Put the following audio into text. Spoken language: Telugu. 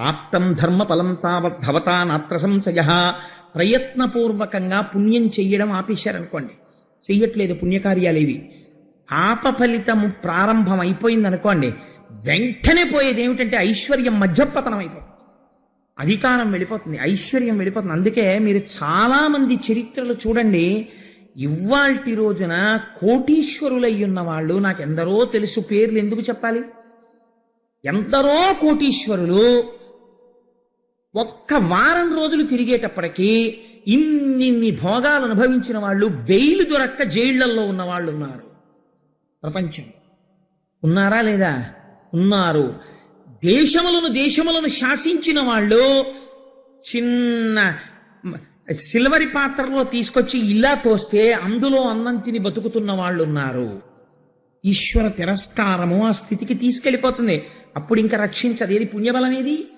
ప్రాప్తం ధర్మఫలం తావద్భవతా నాత్ర సంశయ. ప్రయత్నపూర్వకంగా పుణ్యం చెయ్యడం ఆపేశారనుకోండి. చెయ్యట్లేదు పుణ్యకార్యాలు ఇవి ఫలితము ప్రారంభం అయిపోయింది అనుకోండి వెంటనే పోయేది ఏమిటంటే ఐశ్వర్యం మధ్యపతనం అయిపోతుంది. అధికారం వెళ్ళిపోతుంది ఐశ్వర్యం వెళ్ళిపోతుంది. అందుకే మీరు చాలామంది చరిత్రలు చూడండి. ఇవాల్టి రోజున కోటీశ్వరులయ్యున్న ఉన్న వాళ్ళు నాకు ఎందరో తెలుసు పేర్లు ఎందుకు చెప్పాలి? ఎందరో కోటీశ్వరులు ఒక్క వారం రోజులు తిరిగేటప్పటికీ ఇన్నిన్ని భోగాలు అనుభవించిన వాళ్ళు బెయిల్ దొరక్క జైళ్ళలో ఉన్న వాళ్ళు ఉన్నారు. ప్రపంచం. ఉన్నారా లేదా? ఉన్నారు. దేశములను దేశములను శాసించిన వాళ్ళు చిన్న సిల్వరి పాత్రలో తీసుకొచ్చి ఇలా తోస్తే అందులో అన్నం తిని బతుకుతున్న వాళ్ళు ఉన్నారు. ఈశ్వర తిరస్కారము ఆ స్థితికి తీసుకెళ్ళిపోతుంది. అప్పుడు ఇంకా రక్షించదు. ఏది పుణ్యబలం ఏది